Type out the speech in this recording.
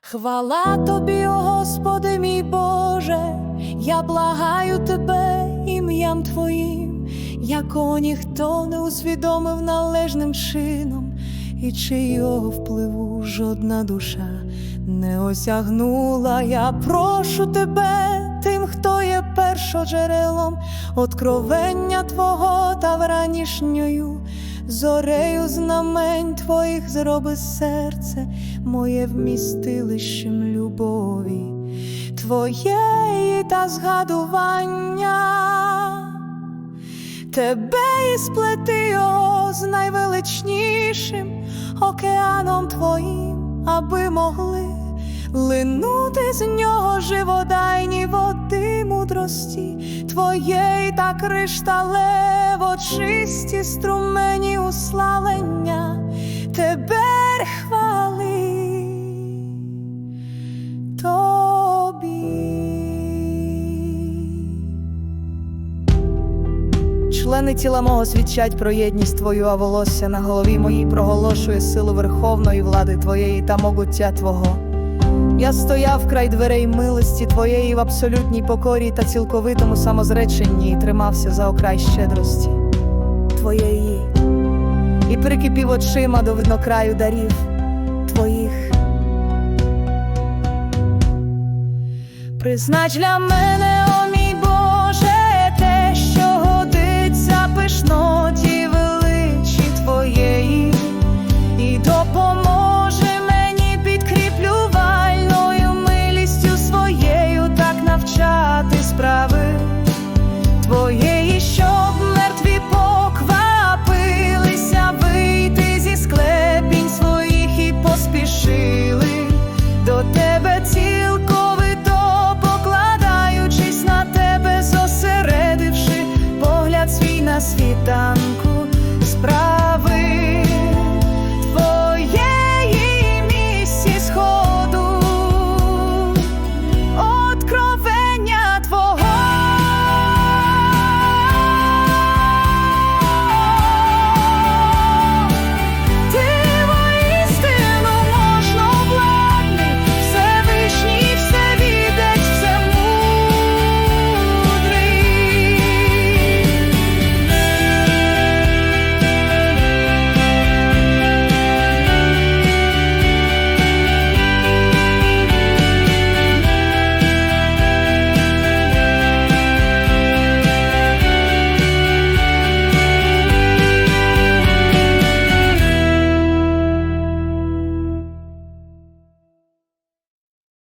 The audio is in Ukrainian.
Хвала тобі, о Господи, мій Боже, я благаю тебе ім'ям Твоїм, якого ніхто не усвідомив належним чином, і чийого впливу жодна душа не осягнула. Я прошу тебе, тим, хто є першоджерелом откровення Твого та вранішньою. Зорею знамень твоїх зроби серце моє вмістилищем любові, твоєї та згадування, тебе і сплети його з найвеличнішим океаном твоїм, аби могли линути з нього живодайні води мудрості твоєї та кришталево чисті струмені уславлення тебе хвали тобі. Члени тіла мого свідчать про єдність твою, а волосся на голові моїй проголошує силу верховної влади твоєї та могуття Твого. Я стояв край дверей милості твоєї в абсолютній покорі та цілковитому самозреченні і тримався за окрай щедрості твоєї, і прикипів очима до виднокраю дарів твоїх. Признач для мене, о мій Боже, те, що годиться пишноті величі твоєї, і допоможе.